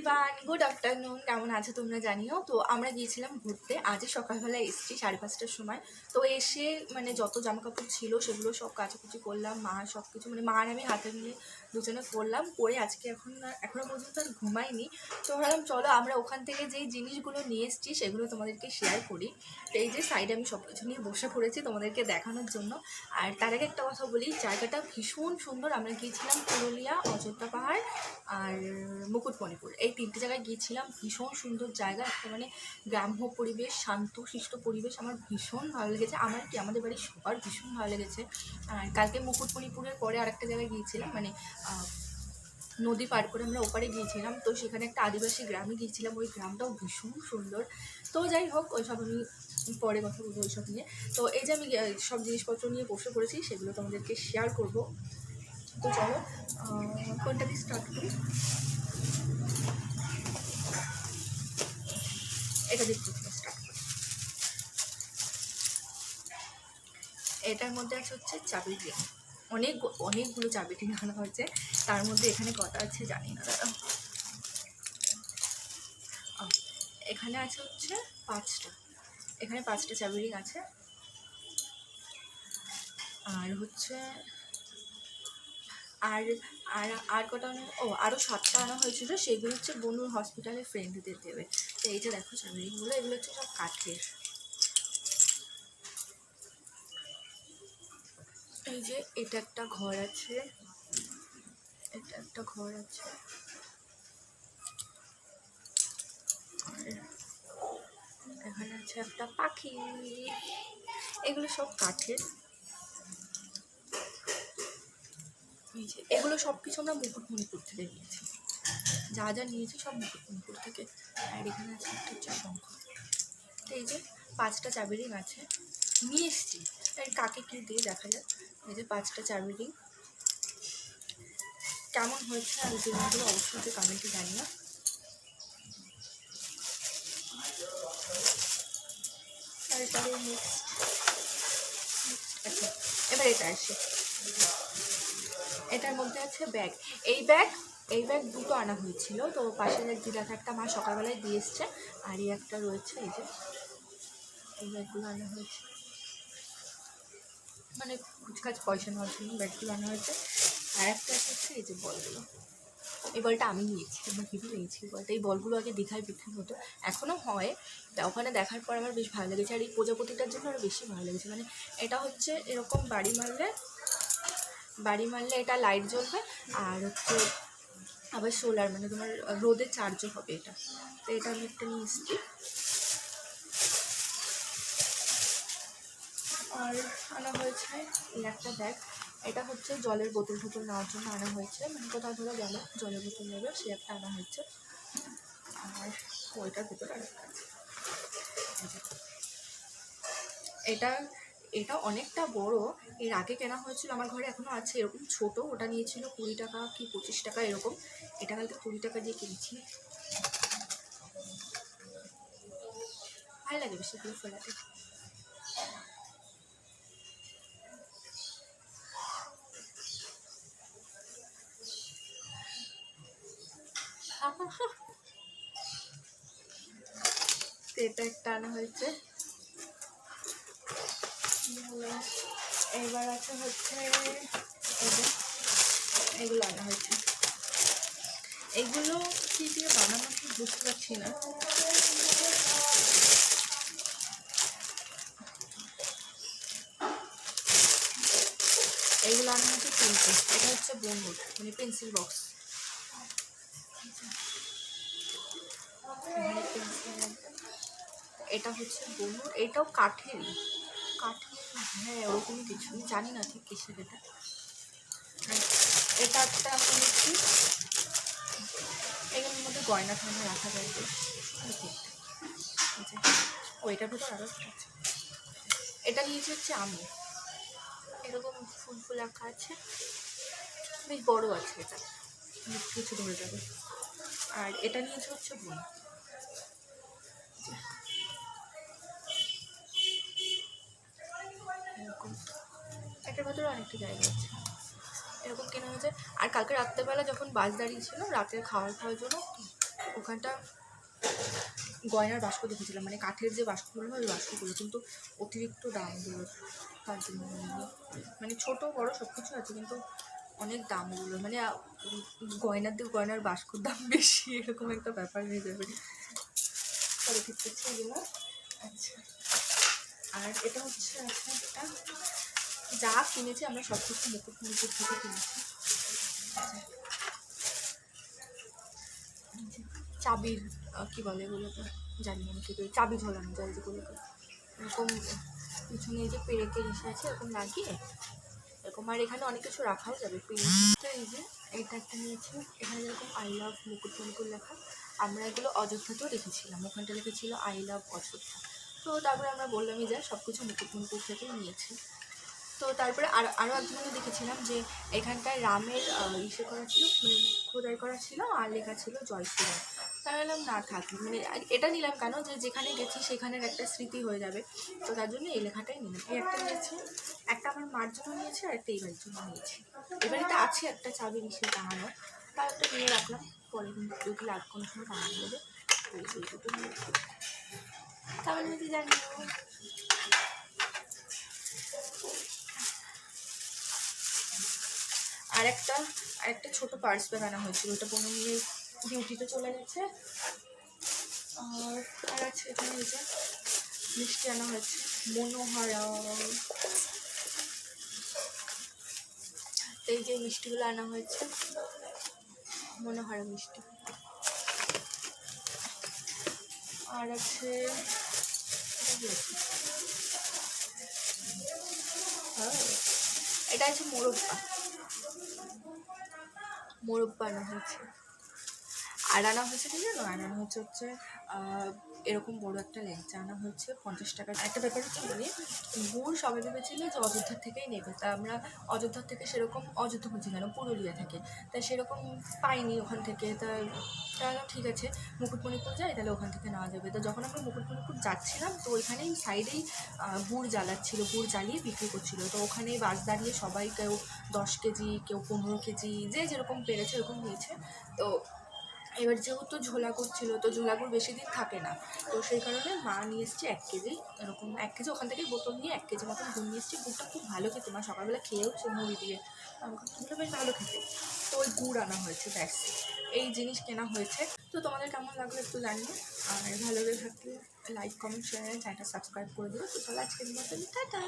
Everyone good afternoon কেমন আছো তোমরা জানিও? তো আমরা গিয়েছিলাম ঘুরতে, আজই সকালবেলা এসেছি, সাড়ে পাঁচটার সময়। তো এসে মানে যত জামা কাপড় ছিল সেগুলো সব কাচাকুচি করলাম, মা সব কিছু মানে মা আর আমি হাতে নিয়ে দুজনে করলাম, করে আজকে এখন আর- এখনও পর্যন্ত আর ঘুমাইনি। তো ভাবলাম, চলো আমরা ওখান থেকে যেই জিনিসগুলো নিয়ে এসেছি, সেগুলো তোমাদেরকে শেয়ার করি। তো এই যে সাইডে আমি সব কিছু নিয়ে বসে পড়েছি তোমাদেরকে দেখানোর জন্য। আর তার আগে একটা কথা বলি, জায়গাটা ভীষণ সুন্দর। আমরা গিয়েছিলাম পুরুলিয়া, অযোধ্যা পাহাড় আর মুকুটমণিপুর। এই তিনটে জায়গায় গিয়েছিলাম, ভীষণ সুন্দর জায়গা। একটা মানে গ্রাম্য পরিবেশ, শান্ত শিষ্ট পরিবেশ আমার ভীষণ ভালো লেগেছে। আমার কি আমাদের বাড়ির সবার ভীষণ ভালো লেগেছে। আর কালকে মুকুটমণিপুরের পরে আরেকটা জায়গায় গিয়েছিলাম মানে নদী পার করে আমরা ওপারে গিয়েছিলাম। তো সেখানে একটা আদিবাসী গ্রামে গিয়েছিলাম। ওই গ্রামটাও ভীষণ সুন্দর। তো যাই হোক, ওইসব আমি পরে কথা বলব ওইসব নিয়ে। তো এই যে আমি সব জিনিসপত্র নিয়ে বসে পড়েছি, সেগুলো তোমাদেরকে শেয়ার করব। তো চলো কোনটা দিয়ে স্টার্ট করি? এটা দিয়ে স্টার্ট করি। এটার মধ্যে আছে হচ্ছে চাবি রিং অনেক অনেকগুলো চাবি রিং আনা হয়েছে। তার মধ্যে এখানে কটা আছে জানি না, দাদা। এখানে আছে হচ্ছে পাঁচটা। এখানে পাঁচটা চাবি রিং আছে। আর হচ্ছে আর আর আর কটা ও আরও সাতটা আনা হয়েছিল। সেগুলো হচ্ছে বনুর হসপিটালে ফ্রেন্ডদের দেবে। তো এইটা দেখো চাবিগুলো এগুলো হচ্ছে সব কাঠের। এই যে, এটা একটা ঘর আছে। এটা একটা ঘর আছে। এখানে আছে একটা পাখি। এগুলো সব কাঠের। এগুলো সব কিছু আমরা মুকুটমণিপুর থেকে নিয়েছি। যা যা নিয়েছি সব মুকুটমণিপুর থেকে। আর এখানে আছে একটা হচ্ছে শঙ্খ তো এই যে, পাঁচটা চাবি রিং আছে। নিয়ে এসছি। আর কাকে কী দিয়ে দেখা যাক। এই যে পাঁচটা চাবি কেমন হয়েছে? আর জিনিসগুলো অবশ্যই কমেন্টে তারপরে নেক্সট আচ্ছা এবার এটা আসে। এটার মধ্যে আছে ব্যাগ এই ব্যাগ এই ব্যাগ দুটো আনা হয়েছিল। তো পাশের এক দিদাকে একটা মা সকালবেলায় দিয়ে এসছে। আর এই একটা রয়েছে, এই যে, এই ব্যাগগুলো আনা হয়েছে। মানে কুচকাচ পয়সা নেওয়ার জন্য ব্যাগগুলো আনা হয়েছে। আর একটা হচ্ছে এই যে বলগুলো। এই বলটা আমি নিয়েছি আমার হেভি নিয়েছি এই বলটা। এই বলগুলো আগে দীঘায় বিক্রি হতো। এখনও হয়, তা ওখানে দেখার পর আমার বেশ ভালো লেগেছে। আর এই প্রজাপতিটার জন্য আরও বেশি ভালো লেগেছে। মানে এটা হচ্ছে এরকম বাড়ি মারলে বাড়ি মারলে এটা লাইট জ্বলবে, আর হচ্ছে আবার সোলার মানে তোমার রোদে চার্জও হবে এটা। তো এটা আমি একটা নিয়ে এসেছি। আর আনা হয়েছে এই একটা ব্যাগ এটা হচ্ছে জলের বোতল টোতল নেওয়ার জন্য আনা হয়েছে। মানে কোথাও ধরো গেল? জলের বোতল নেবে, সে একটা আনা হয়েছে। আর ওইটার ভেতরে। এটা এটা অনেকটা বড়। এর আগে কেনা হয়েছিল, আমার ঘরে এখনও আছে। এরকম ছোট, ওটা নিয়েছিল কুড়ি টাকা কি পঁচিশ টাকা, এরকম। এটা কালকে কুড়ি টাকা দিয়ে কিনেছি। ভালো লাগে বেশি ফেলাতে। এটা একটা আনা হয়েছে। এবার আছে হচ্ছে এগুলো। আনা হয়েছে। এগুলো কি দিয়ে বানানো বুঝতে পারছি না। এইগুলো আনা হচ্ছে তিনটে। এটা হচ্ছে বন্ধুর মানে পেন্সিল বক্স এটা হচ্ছে বন্ধুর এটাও কাঠেরই। কাঠের হ্যাঁ ওরকমই কিছু, আমি জানি না ঠিক কিসের এটা। এটা একটা কিনেছি এগুলোর মধ্যে গয়না টয়না রাখা যায় দেখতে। ও, এটার ভেতর আরও একটা আছে। এটা নিয়েছি হচ্ছে আমি। এরকম ফুল ফুল আঁকা আছে। বেশ বড় আছে এটা। কিছু ধরে যাবে আর এটা নিয়েছে হচ্ছে বোন। এটার ভেতরে অনেকটা জায়গা আছে। এরকম কেনা হয়েছে। আর কালকে রাত্রেবেলা যখন বাস দাঁড়িয়ে ছিল রাতের খাবার খাওয়ার জন্য ওখানটা গয়নার বাস্ক দেখেছিলাম। মানে কাঠের যে বাস্কগুলো হয়, ওই বাস্কগুলো। কিন্তু অতিরিক্ত দামগুলো তার জন্য। মানে ছোট, বড় সব কিছু আছে, কিন্তু অনেক দামগুলো মানে গয়নার দিয়ে গয়নার বাস্কর দাম বেশি, এরকম একটা ব্যাপার হয়ে যাবে। তবে ঠিক আছে এগুলো। আচ্ছা। আর এটা হচ্ছে এটা যা কিনেছি, আমরা সব কিছু মুকুট মুকুট থেকে কিনেছি। চাবির কি বলে এগুলোকে জানি না কি চাবি ঝোলানো যায় যেগুলোকে। এরকম পিছনে যে পেরেকের ইসে আছে এরকম লাগিয়ে এরকম। আর এখানে অনেক কিছু রাখাও যাবে। পেন এই যে, এটা একটা নিয়েছি। এখানে যেরকম আই লাভ মুকুট মুকুট লেখা, আমরা এগুলো অযোধ্যাতেও রেখেছিলাম ওখানটা লিখেছিল আই লাভ অযোধ্যা। তো তারপরে আমরা বললামই যে সব কিছু মুকুট মুকুট থেকে নিয়েছি। তো তারপরে আর, আরও একজনে দেখেছিলাম যে এখানটায় রামের ইসে করা ছিল মানে খোদাই করা ছিল আর লেখা ছিল জয় তাই বললাম না থাক মানে এটা নিলাম কেন? যে যেখানে গেছি সেখানের একটা স্মৃতি হয়ে যাবে। তো তার জন্য এই লেখাটাই নিলাম। এই একটা নিয়েছি, একটা আমার মার জন্য নিয়েছি আর একটা এইবার জন্য নিয়েছি। এবার এটা আছে একটা চাবি মিশিয়ে টাঙানো তার একটা নিয়ে রাখলাম, পরে যদি লাগ কোনো সময় টাঙানো নিয়েছি তাহলে যদি জানি? আর একটা আর একটা ছোট পার্স আনা হয়েছিল। ওটা কোনো নিয়ে ডিউটিতে চলে গেছে। আর আর আছে এখানে এই যে মিষ্টি আনা হয়েছে, মনোহরা। এই যে মিষ্টিগুলো আনা হয়েছে, মনোহরা মিষ্টি। আর আছে এটা এটা আছে মোরব্বা। মোরব্বা আনা হয়েছে। আর আনা হয়েছে কি জানো আর আনা হচ্ছে হচ্ছে এরকম বড় একটা ল্যাংচা আনা হচ্ছে পঞ্চাশ টাকার। একটা ব্যাপার হচ্ছে বলি গুড় সবাই ভেবেছিল যে অযোধ্যার থেকেই নেবে। তা আমরা অযোধ্যার থেকে সেরকম অযোধ্যা বলছি কেন? পুরুলিয়া থেকে। তাই সেরকম পাইনি ওখান থেকে। তা ঠিক আছে, মুকুটমণিপুর যাই, তাহলে ওখান থেকে নেওয়া যাবে। তো যখন আমরা মুকুটমণিপুর যাচ্ছিলাম, তো ওইখানেই সাইডেই গুড় জ্বালাচ্ছিল, গুড় জ্বালিয়ে বিক্রি করছিল। তো ওখানেই বাস দাঁড়িয়ে সবাই কেউ দশ কেজি, কেউ পনেরো কেজি, যে যেরকম পেরেছে এরকম নিয়েছে তো এবার যেহেতু ঝোলা করছিল তো ঝোলা ঝোলাগুড় বেশি দিন থাকে না। তো সেই কারণে মা নিয়ে এসছে এক কেজি, এরকম এক কেজি, ওখান থেকে বোতল নিয়ে এক কেজি মতন গুড় নিয়ে এসছি। গুড়টা খুব ভালো খেতে, মা সকালবেলা খেয়েওছে মুড়ি দিয়ে। গুড়টা বেশ ভালো খেতে। তো ওই গুড় আনা হয়েছে, ব্যাস। এই জিনিস কেনা হয়েছে। তো তোমাদের কেমন লাগল একটু জানিও। আর ভালো লেগে থাকলে লাইক কমেন্ট শেয়ার চ্যানেলটা সাবস্ক্রাইব করে দিও। তো চলো আজকের মতন, টাটা।